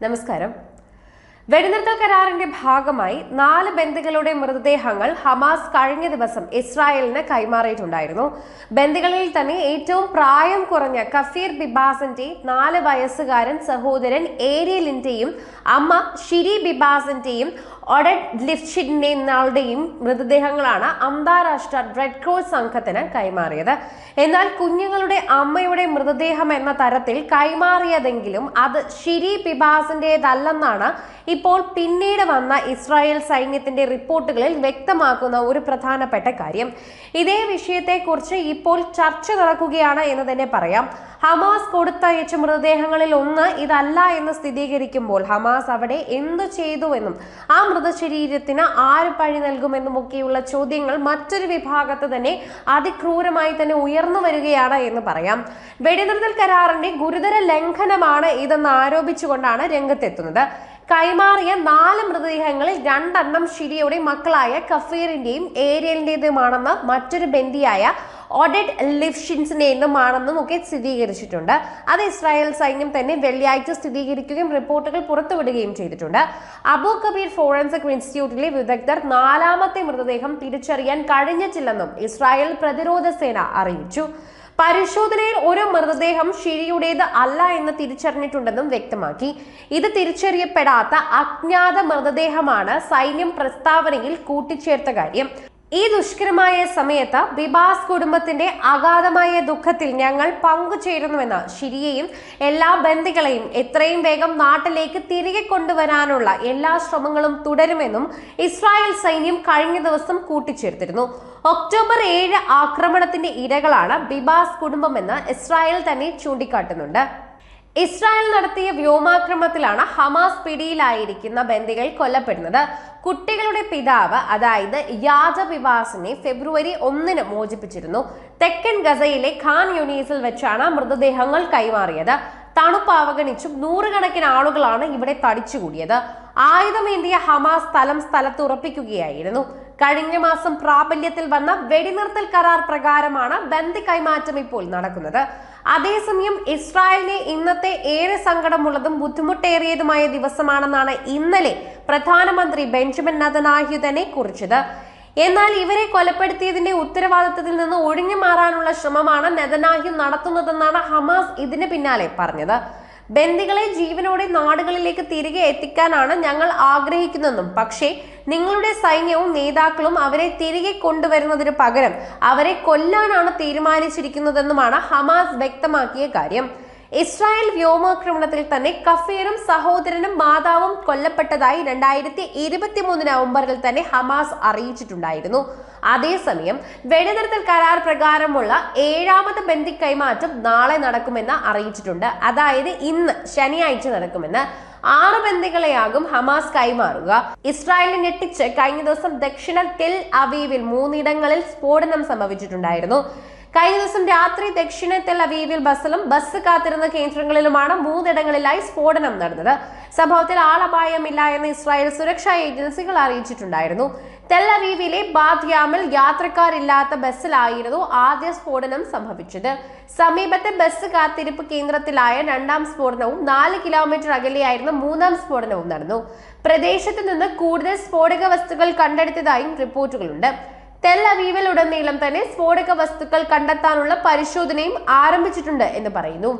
നമസ്കാരം വെടിനിർത്തൽ കരാറിന്റെ ഭാഗമായി നാല് ബന്ദികളുടെ മൃതദേഹങ്ങൾ ഹമാസ് കഴിഞ്ഞ ദിവസം ഇസ്രായേലിന് കൈമാറിയിട്ടുണ്ടായിരുന്നു. ബന്ദികളിൽ തന്നെ ഏറ്റവും പ്രായം കുറഞ്ഞ കഫീർ ബിബാസിന്റെ നാല് വയസ്സുകാരൻ സഹോദരൻ ഏരിയലിന്റെയും അമ്മ ഷിരി ബിബാസിന്റെയും ഒഡഡ് നാളുടെയും മൃതദേഹങ്ങളാണ് അന്താരാഷ്ട്ര റെഡ് ക്രോസ് സംഘത്തിന് കൈമാറിയത്. എന്നാൽ കുഞ്ഞുങ്ങളുടെ അമ്മയുടെ മൃതദേഹം എന്ന തരത്തിൽ കൈമാറിയതെങ്കിലും അത് ഷിരി ബിബാസിന്റേതല്ലെന്നാണ് ഇപ്പോൾ പിന്നീട് വന്ന ഇസ്രായേൽ സൈന്യത്തിന്റെ റിപ്പോർട്ടുകളിൽ വ്യക്തമാക്കുന്ന ഒരു പ്രധാനപ്പെട്ട കാര്യം. ഇതേ വിഷയത്തെക്കുറിച്ച് ഇപ്പോൾ ചർച്ച നടക്കുകയാണ് എന്ന് തന്നെ പറയാം. ഹമാസ് കൊടുത്തയച്ച മൃതദേഹങ്ങളിൽ ഒന്ന് ഇതല്ല എന്ന് സ്ഥിരീകരിക്കുമ്പോൾ ഹമാസ് അവിടെ എന്തു ചെയ്തുവെന്നും ആ മൃതശരീരത്തിന് ആര് പഴി നൽകുമെന്നും ഒക്കെയുള്ള ചോദ്യങ്ങൾ മറ്റൊരു വിഭാഗത്ത് തന്നെ അതിക്രൂരമായി തന്നെ ഉയർന്നു വരികയാണ് എന്ന് പറയാം. വെടിനിർത്തൽ കരാറിന്റെ ഗുരുതര ലംഘനമാണ് ഇതെന്ന് ആരോപിച്ചുകൊണ്ടാണ് രംഗത്തെത്തുന്നത്. കൈമാറിയ നാല് മൃതദേഹങ്ങളിൽ രണ്ടെണ്ണം ഷിരിയുടെ മക്കളായ കഫീറിന്റെയും ഏരിയലിന്റേതുമാണെന്ന് മറ്റൊരു ബന്ദിയായ ഓഡഡ് ലിഫ്ഷിൻസിന്റേതുമാണെന്നും ഒക്കെ സ്ഥിരീകരിച്ചിട്ടുണ്ട്. അത് ഇസ്രായേൽ സൈന്യം തന്നെ വെള്ളിയാഴ്ച സ്ഥിരീകരിക്കുകയും റിപ്പോർട്ടുകൾ പുറത്തുവിടുകയും ചെയ്തിട്ടുണ്ട്. അബു കബീർ ഫോറൻസിക് ഇൻസ്റ്റിറ്റ്യൂട്ടിലെ വിദഗ്ധർ നാലാമത്തെ മൃതദേഹം തിരിച്ചറിയാൻ കഴിഞ്ഞിട്ടില്ലെന്നും ഇസ്രായേൽ പ്രതിരോധ സേന അറിയിച്ചു. പരിശോധനയിൽ ഒരു മൃതദേഹം ഷിരിയുടേത് അല്ല എന്ന് തിരിച്ചറിഞ്ഞിട്ടുണ്ടെന്നും വ്യക്തമാക്കി. ഇത് തിരിച്ചറിയപ്പെടാത്ത അജ്ഞാത മൃതദേഹമാണ് സൈന്യം പ്രസ്താവനയിൽ കൂട്ടിച്ചേർത്ത കാര്യം. ഈ ദുഷ്കരമായ സമയത്ത് ബിബാസ് കുടുംബത്തിന്റെ അഗാധമായ ദുഃഖത്തിൽ ഞങ്ങൾ പങ്കുചേരുന്നുവെന്ന് ഷിരിയെയും എല്ലാ ബന്ധികളെയും എത്രയും വേഗം നാട്ടിലേക്ക് തിരികെ കൊണ്ടുവരാനുള്ള എല്ലാ ശ്രമങ്ങളും തുടരുമെന്നും ഇസ്രായേൽ സൈന്യം കഴിഞ്ഞ ദിവസം കൂട്ടിച്ചേർത്തിരുന്നു. ഒക്ടോബർ ഏഴ് ആക്രമണത്തിന്റെ ഇരകളാണ് ബിബാസ് കുടുംബമെന്ന് ഇസ്രായേൽ തന്നെ ചൂണ്ടിക്കാട്ടുന്നുണ്ട്. ഇസ്രായേൽ നടത്തിയ വ്യോമാക്രമണത്തിലാണ് ഹമാസ് പിടിയിലായിരിക്കുന്ന ബന്ദികൾ കൊല്ലപ്പെടുന്നത്. കുട്ടികളുടെ പിതാവ് അതായത് യാജ ബിബാസിനെ ഫെബ്രുവരി ഒന്നിന് മോചിപ്പിച്ചിരുന്നു. തെക്കൻ ഗസയിലെ ഖാൻ യൂണീസിൽ വെച്ചാണ് മൃതദേഹങ്ങൾ കൈമാറിയത്. തണുപ്പ് അവഗണിച്ചും നൂറുകണക്കിന് ആളുകളാണ് ഇവിടെ തടിച്ചുകൂടിയത്. ആയുധമേന്തിയ ഹമാസ് സ്ഥലം സ്ഥലത്ത് ഉറപ്പിക്കുകയായിരുന്നു കഴിഞ്ഞ മാസം പ്രാബല്യത്തിൽ വന്ന വെടിനിർത്തൽ കരാർ പ്രകാരമാണ് ബന്ദി കൈമാറ്റം ഇപ്പോൾ നടക്കുന്നത്. അതേസമയം ഇസ്രായേലിനെ ഇന്നത്തെ ഏറെ സങ്കടമുള്ളതും ബുദ്ധിമുട്ടേറിയതുമായ ദിവസമാണെന്നാണ് ഇന്നലെ പ്രധാനമന്ത്രി ബെഞ്ചമിൻ നദനാഹ്യു തന്നെ കുറിച്ചത്. എന്നാൽ ഇവരെ കൊലപ്പെടുത്തിയതിന്റെ ഉത്തരവാദിത്തത്തിൽ നിന്ന് ഒഴിഞ്ഞു മാറാനുള്ള ശ്രമമാണ് നെതനാഹ്യു നടത്തുന്നതെന്നാണ് ഹമാസ് ഇതിന് പിന്നാലെ പറഞ്ഞത്. ബന്ദികളെ ജീവനോടെ നാടുകളിലേക്ക് തിരികെ എത്തിക്കാനാണ് ഞങ്ങൾ ആഗ്രഹിക്കുന്നതെന്നും പക്ഷേ നിങ്ങളുടെ സൈന്യവും നേതാക്കളും അവരെ തിരികെ കൊണ്ടുവരുന്നതിന് പകരം അവരെ കൊല്ലാനാണ് തീരുമാനിച്ചിരിക്കുന്നതെന്നുമാണ് ഹമാസ് വ്യക്തമാക്കിയ കാര്യം. ഇസ്രായേൽ വ്യോമാക്രമണത്തിൽ തന്നെ കഫീറും സഹോദരനും മാതാവും കൊല്ലപ്പെട്ടതായി രണ്ടായിരത്തി ഇരുപത്തി മൂന്ന് നവംബറിൽ തന്നെ ഹമാസ് അറിയിച്ചിട്ടുണ്ടായിരുന്നു. അതേസമയം വെടിനിർത്തൽ കരാർ പ്രകാരമുള്ള ഏഴാമത് ബന്ധി കൈമാറ്റം നാളെ നടക്കുമെന്ന് അറിയിച്ചിട്ടുണ്ട്. അതായത് ഇന്ന് ശനിയാഴ്ച നടക്കുമെന്ന് ആറ് ബന്ദികളെയാകും ഹമാസ് കൈമാറുക. ഇസ്രായേലിനെ ഞെട്ടിച്ച് കഴിഞ്ഞ ദിവസം ദക്ഷിണ ടെൽ അവീവിൽ മൂന്നിടങ്ങളിൽ സ്ഫോടനം സംഭവിച്ചിട്ടുണ്ടായിരുന്നു. കഴിഞ്ഞ ദിവസം രാത്രി ദക്ഷിണ തെൽ അവീവിൽ ബസ്സിലും ബസ് കാത്തിരുന്ന കേന്ദ്രങ്ങളിലുമാണ് മൂന്നിടങ്ങളിലായി സ്ഫോടനം നടന്നത്. സംഭവത്തിൽ ആളപായമില്ല എന്ന് ഇസ്രായേൽ സുരക്ഷാ ഏജൻസികൾ അറിയിച്ചിട്ടുണ്ടായിരുന്നു. തെൽ അവീവിലെ യാത്രക്കാരില്ലാത്ത ബസ്സിലായിരുന്നു ആദ്യ സ്ഫോടനം സംഭവിച്ചത്. സമീപത്തെ ബസ് കാത്തിരിപ്പ് കേന്ദ്രത്തിലായ രണ്ടാം സ്ഫോടനവും നാല് കിലോമീറ്റർ അകലെയായിരുന്ന മൂന്നാം സ്ഫോടനവും നടന്നു. പ്രദേശത്ത് നിന്ന് കൂടുതൽ സ്ഫോടക വസ്തുക്കൾ കണ്ടെടുത്തതായും റിപ്പോർട്ടുകളുണ്ട്. തെൽ അവീവിൽ ഉടനീളം തന്നെ സ്ഫോടക വസ്തുക്കൾ കണ്ടെത്താനുള്ള പരിശോധനയും ആരംഭിച്ചിട്ടുണ്ട് എന്ന് പറയുന്നു.